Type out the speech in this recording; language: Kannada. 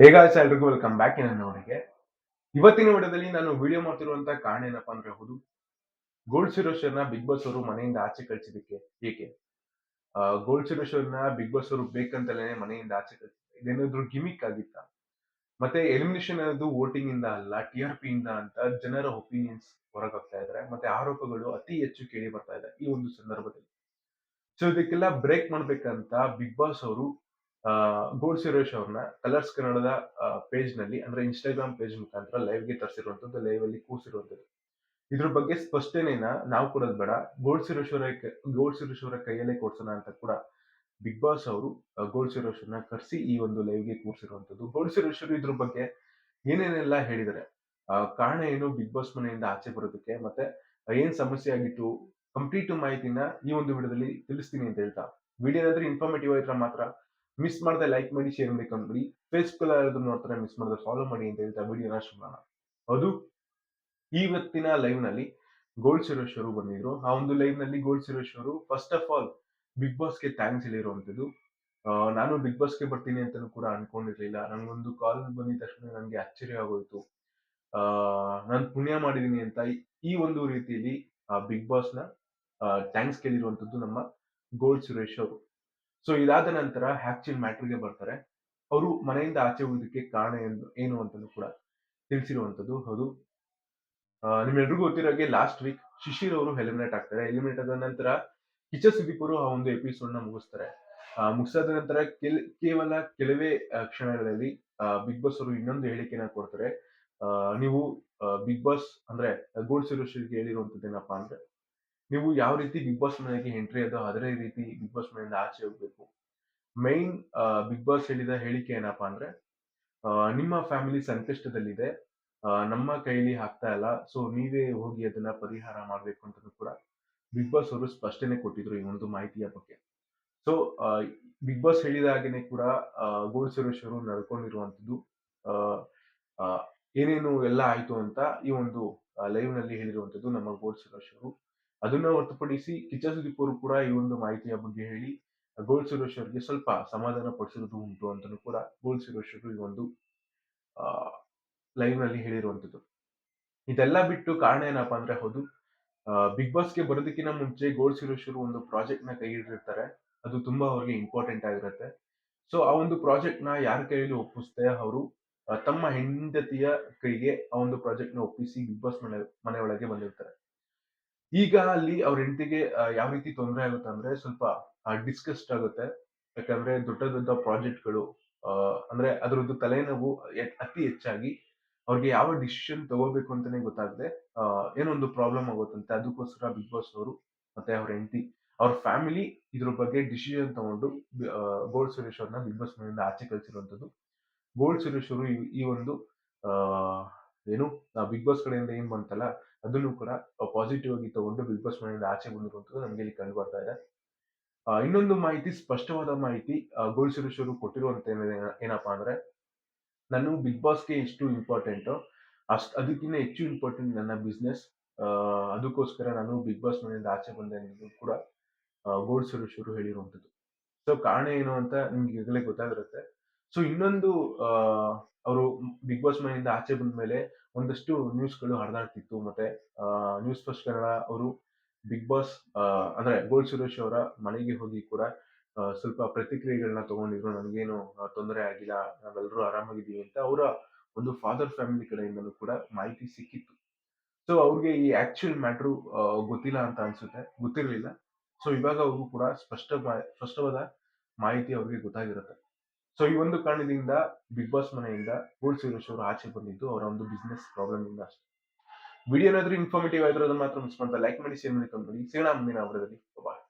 ಹೇಗಾಯ್ತು ಎಲ್ರಿಗೂ ವೆಲ್ಕಮ್ ಬ್ಯಾಕ್ ಇನ್ ನೋಡಿಗೆ ಇವತ್ತಿನ ವಿಡಿಯೋದಲ್ಲಿ ನಾನು ವಿಡಿಯೋ ಮಾಡ್ತಿರುವಂತ ಕಾರಣ ಏನಪ್ಪಾ ಅಂದ್ರೆ ಹೌದು ಗೋಲ್ಡ್ ಸುರೇಶ್ವರ್ನ ಬಿಗ್ ಬಾಸ್ ಅವರು ಮನೆಯಿಂದ ಆಚೆ ಕಳಿಸಿದಕ್ಕೆ ಏಕೆ? ಗೋಲ್ಡ್ ಸುರೇಶ್ವರ್ನ ಬಿಗ್ ಬಾಸ್ ಅವರು ಬೇಕಂತಲೇ ಮನೆಯಿಂದ ಆಚೆ ಕಳಿಸಿದ್ರು ಇದೇನಾದ್ರು ಗಿಮಿಕ್ ಆಗಿತ್ತ? ಮತ್ತೆ ಎಲಿಮಿನೇಷನ್ ಅನ್ನೋದು ವೋಟಿಂಗ್ ಇಂದ ಅಲ್ಲ ಟಿ ಆರ್ ಪಿ ಇಂದ ಅಂತ ಜನರ ಒಪಿನಿಯನ್ಸ್ ಹೊರಗಾಗ್ತಾ ಇದ್ದಾರೆ. ಮತ್ತೆ ಆರೋಪಗಳು ಅತಿ ಹೆಚ್ಚು ಕೇಳಿ ಬರ್ತಾ ಇದೆ ಈ ಒಂದು ಸಂದರ್ಭದಲ್ಲಿ. ಸೊ ಇದಕ್ಕೆಲ್ಲ ಬ್ರೇಕ್ ಮಾಡ್ಬೇಕಂತ ಬಿಗ್ ಬಾಸ್ ಅವರು ಗೋಲ್ಡ್ ಸುರೇಶ್ ಅವ್ರನ್ನ ಕಲರ್ಸ್ ಕನ್ನಡದ ಪೇಜ್ನಲ್ಲಿ ಅಂದ್ರೆ ಇನ್ಸ್ಟಾಗ್ರಾಮ್ ಪೇಜ್ ಮುಖಾಂತರ ಲೈವ್ಗೆ ತರಿಸಿರುವಂತದ್ದು ಲೈವ್ ಅಲ್ಲಿ ಕೂಸಿರುವಂತದ್ದು ಇದ್ರ ಬಗ್ಗೆ ಸ್ಪಷ್ಟನೆನ ನಾವು ಕೊಡೋದು ಬೇಡ. ಗೋಲ್ಡ್ ಸುರೇಶ್ ಗೋಲ್ಡ್ ಕೈಯಲ್ಲೇ ಕೊಡ್ಸೋಣ ಅಂತ ಕೂಡ ಬಿಗ್ ಬಾಸ್ ಅವರು ಗೋಲ್ಡ್ ಸುರೇಶ್ ಕರೆಸಿ ಈ ಒಂದು ಲೈವ್ಗೆ ಕೂರಿಸಿರುವಂತದ್ದು. ಗೋಲ್ಡ್ ಇದ್ರ ಬಗ್ಗೆ ಏನೇನೆಲ್ಲ ಹೇಳಿದರೆ? ಆ, ಕಾರಣ ಏನು ಬಿಗ್ ಬಾಸ್ ಮನೆಯಿಂದ ಆಚೆ ಬರೋದಕ್ಕೆ? ಮತ್ತೆ ಏನ್ ಸಮಸ್ಯೆ ಆಗಿತ್ತು? ಕಂಪ್ಲೀಟ್ ಮಾಹಿತಿನ ಈ ಒಂದು ವಿಡಿಯೋದಲ್ಲಿ ತಿಳಿಸ್ತೀನಿ ಅಂತ ಹೇಳ್ತಾ. ವಿಡಿಯೋ ಏನಾದ್ರೂ ಇನ್ಫಾರ್ಮೇಟಿವ್ ಆಯ್ತಾ ಮಾತ್ರ ಮಿಸ್ ಮಾಡದೆ ಲೈಕ್ ಮಾಡಿ ಶೇರ್ ಮಾಡಿ ಕಮೆಂಟ್ ಮಾಡಿ ಫೇಸ್ಬುಕ್ ಯಾರಾದ್ರೂ ನೋಡ್ತಾರೆ ಮಿಸ್ ಮಾಡದೆ ಫಾಲೋ ಮಾಡಿ ಅಂತ ಹೇಳ್ತಾ ವಿಡಿಯೋನ ಮಾಡೋಣ ಅದು ಇವತ್ತಿನ ಲೈವ್ನಲ್ಲಿ ಗೋಲ್ಡ್ ಸುರೇಶ್ ಅವರು ಬಂದಿದ್ರು. ಆ ಒಂದು ಲೈವ್ನಲ್ಲಿ ಗೋಲ್ಡ್ ಸುರೇಶ್ ಅವರು ಫಸ್ಟ್ ಆಫ್ ಆಲ್ ಬಿಗ್ ಬಾಸ್ಗೆ ಥ್ಯಾಂಕ್ಸ್ ಹೇಳಿರುವಂತದ್ದು ನಾನು ಬಿಗ್ ಬಾಸ್ಗೆ ಬರ್ತೀನಿ ಅಂತಲೂ ಕೂಡ ಅನ್ಕೊಂಡಿರ್ಲಿಲ್ಲ. ನಂಗೊಂದು ಕಾಲ್ ಬಂದಿದ ತಕ್ಷಣ ನನಗೆ ಆಶ್ಚರ್ಯ ಆಗೋಯ್ತು. ನಾನು ಪುಣ್ಯ ಮಾಡಿದೀನಿ ಅಂತ ಈ- ಈ ಒಂದು ರೀತಿಯಲ್ಲಿ ಆ ಬಿಗ್ ಬಾಸ್ನ ಥ್ಯಾಂಕ್ಸ್ ಕೇಳಿರುವಂತದ್ದು ನಮ್ಮ ಗೋಲ್ಡ್ ಸುರೇಶ್ ಅವರು ಸೊ ಇದಾದ ನಂತರ ಆಕ್ಚುಲ್ ಮ್ಯಾಟ್ರಿಗೆ ಬರ್ತಾರೆ. ಅವರು ಮನೆಯಿಂದ ಆಚೆ ಹೋಗೋದಕ್ಕೆ ಕಾರಣ ಏನು ಏನು ಅಂತಲೂ ಕೂಡ ತಿಳಿಸಿರುವಂಥದ್ದು ಹೌದು. ನಿಮ್ಮೆಲ್ರಿಗೂ ಗೊತ್ತಿರೋಗೆ ಲಾಸ್ಟ್ ವೀಕ್ ಶಿಶಿರ್ ಅವರು ಎಲಿಮಿನೇಟ್ ಆಗ್ತಾರೆ. ಎಲಿಮಿನೇಟ್ ಆದ ನಂತರ ಕಿಚ ಸುದೀಪ್ ಅವರು ಆ ಒಂದು ಎಪಿಸೋಡ್ನ ಮುಗಿಸ್ತಾರೆ. ಮುಗಿಸಾದ ನಂತರ ಕೆಲ್- ಕೇವಲ ಕೆಲವೇ ಕ್ಷಣಗಳಲ್ಲಿ ಬಿಗ್ ಬಾಸ್ ಅವರು ಇನ್ನೊಂದು ಹೇಳಿಕೆನ ಕೊಡ್ತಾರೆ. ನೀವು ಬಿಗ್ ಬಾಸ್ ಅಂದ್ರೆ ಗೋಲ್ಡ್ ಸುರೇಶ್ಗೆ ಹೇಳಿರುವಂತದ್ದು ಏನಪ್ಪಾ ಅಂದ್ರೆ ನೀವು ಯಾವ ರೀತಿ ಬಿಗ್ ಬಾಸ್ ಮನೆಗೆ ಎಂಟ್ರಿ ಅದೋ ಅದೇ ರೀತಿ ಬಿಗ್ ಬಾಸ್ ಮನೆಯಿಂದ ಆಚೆ ಹೋಗ್ಬೇಕು. ಮೈನ್ ಬಿಗ್ ಬಾಸ್ ಹೇಳಿದ ಹೇಳಿಕೆ ಏನಪ್ಪಾ ಅಂದ್ರೆ ನಿಮ್ಮ ಫ್ಯಾಮಿಲಿ ಸಂಕಷ್ಟದಲ್ಲಿದೆ ನಮ್ಮ ಕೈಲಿ ಆಗ್ತಾ ಇಲ್ಲ, ಸೊ ನೀವೇ ಹೋಗಿ ಅದನ್ನ ಪರಿಹಾರ ಮಾಡ್ಬೇಕು ಅಂತ ಕೂಡ ಬಿಗ್ ಬಾಸ್ ಅವರು ಸ್ಪಷ್ಟನೆ ಕೊಟ್ಟಿದ್ರು ಈ ಒಂದು ಮಾಹಿತಿಯ ಬಗ್ಗೆ. ಸೊ ಬಿಗ್ ಬಾಸ್ ಹೇಳಿದ ಹಾಗೇನೆ ಕೂಡ ಗೋಡ್ ಸುರೇಶ್ ಅವರು ನಡ್ಕೊಂಡಿರುವಂತದ್ದು ಏನೇನು ಎಲ್ಲ ಆಯ್ತು ಅಂತ ಈ ಒಂದು ಲೈವ್ನಲ್ಲಿ ಹೇಳಿರುವಂತದ್ದು ನಮ್ಮ ಗೋಲ್ಡ್ ಸುರೇಶ್ ಅವರು. ಅದನ್ನ ಹೊರತುಪಡಿಸಿ ಕಿಚ್ಚ ಸುದೀಪ್ ಅವರು ಕೂಡ ಈ ಒಂದು ಮಾಹಿತಿಯ ಬಗ್ಗೆ ಹೇಳಿ, ಗೋಲ್ ಸುರೇಶ್ ಸ್ವಲ್ಪ ಸಮಾಧಾನ ಪಡಿಸಿರೋದು ಉಂಟು ಅಂತಲೂ ಕೂಡ ಗೋಲ್ ಸುರೇಶ್ ಅವರು ಈ ಒಂದು ಲೈವ್ನಲ್ಲಿ ಹೇಳಿರುವಂತದ್ದು ಇದೆಲ್ಲ ಬಿಟ್ಟು ಕಾರಣ ಏನಪ್ಪಾ ಅಂದ್ರೆ ಹೌದು ಬಿಗ್ ಬಾಸ್ಗೆ ಬರೋದಕ್ಕಿಂತ ಮುಂಚೆ ಗೋಲ್ ಸುರೇಶ್ ಒಂದು ಪ್ರಾಜೆಕ್ಟ್ನ ಕೈ ಹಿಡಿದಿರ್ತಾರೆ. ಅದು ತುಂಬಾ ಅವ್ರಿಗೆ ಇಂಪಾರ್ಟೆಂಟ್ ಆಗಿರುತ್ತೆ. ಸೊ, ಆ ಒಂದು ಪ್ರಾಜೆಕ್ಟ್ನ ಯಾರ ಕೈಯಲ್ಲಿ ಒಪ್ಪಿಸ್ತೆ ಅವರು ತಮ್ಮ ಹೆಂಡತಿಯ ಕೈಗೆ ಆ ಒಂದು ಪ್ರಾಜೆಕ್ಟ್ನ ಒಪ್ಪಿಸಿ ಬಿಗ್ ಬಾಸ್ ಮನೆ ಮನೆ ಒಳಗೆ ಬಂದಿರ್ತಾರೆ. ಈಗ ಅಲ್ಲಿ ಅವ್ರ ಹೆಂಡತಿಗೆ ಯಾವ ರೀತಿ ತೊಂದರೆ ಆಗುತ್ತೆ ಅಂದ್ರೆ ಸ್ವಲ್ಪ ಡಿಸ್ಕಸ್ಡ್ ಆಗುತ್ತೆ. ಯಾಕಂದ್ರೆ ದೊಡ್ಡ ದೊಡ್ಡ ಪ್ರಾಜೆಕ್ಟ್ಗಳು ಅಂದ್ರೆ ಅದರದ್ದು ತಲೆನೋವು ಅತಿ ಹೆಚ್ಚಾಗಿ ಅವ್ರಿಗೆ ಯಾವ ಡಿಸಿಷನ್ ತಗೋಬೇಕು ಅಂತಾನೆ ಗೊತ್ತಾಗದೆ ಏನೊಂದು ಪ್ರಾಬ್ಲಮ್ ಆಗುತ್ತಂತೆ ಅದಕ್ಕೋಸ್ಕರ ಬಿಗ್ ಬಾಸ್ ಅವರು ಮತ್ತೆ ಅವ್ರ ಹೆಂಡತಿ, ಅವ್ರ ಫ್ಯಾಮಿಲಿ ಇದ್ರ ಬಗ್ಗೆ ಡಿಸಿಷನ್ ತಗೊಂಡು ಗೋಲ್ಡ್ ಸುರೇಶ್ ಅವ್ರನ್ನ ಬಿಗ್ ಬಾಸ್ ಮನೆಯಿಂದ ಆಚೆ ಕಳಿಸಿರುವಂತದ್ದು ಗೋಲ್ಡ್ ಸುರೇಶ್ ಅವರು ಈ- ಒಂದು ಏನು ಬಿಗ್ ಬಾಸ್ ಕಡೆಯಿಂದ ಏನ್ ಬಂತಲ್ಲ, ಅದನ್ನು ಕೂಡ ಪಾಸಿಟಿವ್ ಆಗಿ ತಗೊಂಡು ಬಿಗ್ ಬಾಸ್ ಮನೆಯಿಂದ ಆಚೆ ಬಂದಿರುವಂತದ್ದು ನಮ್ಗೆ ಇಲ್ಲಿ ಕಂಡು ಬರ್ತಾ ಇದೆ. ಇನ್ನೊಂದು ಮಾಹಿತಿ, ಸ್ಪಷ್ಟವಾದ ಮಾಹಿತಿ ಗೋಲ್ ಅವರು ಕೊಟ್ಟಿರುವಂತ ಏನ- ಏನಪ್ಪಾ ಅಂದ್ರೆ, ನಾನು ಬಿಗ್ ಬಾಸ್ಗೆ ಎಷ್ಟು ಇಂಪಾರ್ಟೆಂಟ್ ಅಷ್ಟು ಅದಕ್ಕಿಂತ ಹೆಚ್ಚು ಇಂಪಾರ್ಟೆಂಟ್ ನನ್ನ ಬಿಸ್ನೆಸ್ ಅದಕ್ಕೋಸ್ಕರ ನಾನು ಬಿಗ್ ಬಾಸ್ ಮನೆಯಿಂದ ಆಚೆ ಬಂದೆ ಅನ್ನೋದು ಕೂಡ ಗೋಲ್ಸಿರು ಅವರು ಹೇಳಿರುವಂತದ್ದು ಸೊ ಕಾರಣ ಏನು ಅಂತ ನಿಮ್ಗೆ ಈಗಲೇ ಗೊತ್ತಾಗಿರುತ್ತೆ. ಸೊ ಇನ್ನೊಂದು ಅವರು ಬಿಗ್ ಬಾಸ್ ಮನೆಯಿಂದ ಆಚೆ ಬಂದ ಮೇಲೆ ಒಂದಷ್ಟು ನ್ಯೂಸ್ಗಳು ಹರಿದಾಡ್ತಿತ್ತು. ಮತ್ತೆ ನ್ಯೂಸ್ ಫಸ್ಟ್ ಕನ್ನಡ ಅವರು ಬಿಗ್ ಬಾಸ್ ಅಂದ್ರೆ ಗೋಲ್ ಸುರೇಶ್ ಅವರ ಮನೆಗೆ ಹೋಗಿ ಕೂಡ ಸ್ವಲ್ಪ ಪ್ರತಿಕ್ರಿಯೆಗಳನ್ನ ತಗೊಂಡಿದ್ರು. ನನಗೇನು ತೊಂದರೆ ಆಗಿಲ್ಲ. ನಾವೆಲ್ಲರೂ ಆರಾಮಾಗಿದ್ದೀವಿ ಅಂತ ಅವರ ಒಂದು ಫಾದರ್ ಫ್ಯಾಮಿಲಿ ಕಡೆಯಿಂದಲೂ ಕೂಡ ಮಾಹಿತಿ ಸಿಕ್ಕಿತ್ತು. ಸೊ ಅವ್ರಿಗೆ ಈ ಆಕ್ಚುಯಲ್ ಮ್ಯಾಟ್ರು ಗೊತ್ತಿಲ್ಲ ಅಂತ ಅನ್ಸುತ್ತೆ. ಗೊತ್ತಿರಲಿಲ್ಲ. ಸೊ ಇವಾಗ ಅವ್ರಿಗೂ ಕೂಡ ಸ್ಪಷ್ಟ ಸ್ಪಷ್ಟವಾದ ಮಾಹಿತಿ ಅವ್ರಿಗೆ ಗೊತ್ತಾಗಿರುತ್ತೆ. ಸೊ ಈ ಒಂದು ಕಾರಣದಿಂದ ಬಿಗ್ ಬಾಸ್ ಮನೆಯಿಂದ ಗೋಲ್ಡ್ ಸುರೇಶ್ ಅವರು ಆಚೆ ಬಂದಿದ್ದು ಅವರ ಒಂದು ಬಿಸ್ನೆಸ್ ಪ್ರಾಬ್ಲಮ್ ಇಂದ ಅಷ್ಟೇ. ವಿಡಿಯೋ ಏನಾದ್ರೂ ಇನ್ಫಾರ್ಮೇಟಿವ್ ಆಗಿರೋದನ್ನ ಮಾತ್ರ ಮಿಸ್ ಮಾಡ್ತಾ ಲೈಕ್ ಮಾಡಿ ಶೇರ್ ಮಾಡಿ ಕಮೆಂಟ್ ಮಾಡಿ. ಸಿಗೋಣ ಮುಂದಿನ ಅವರದಲ್ಲಿ ಬಾಯ್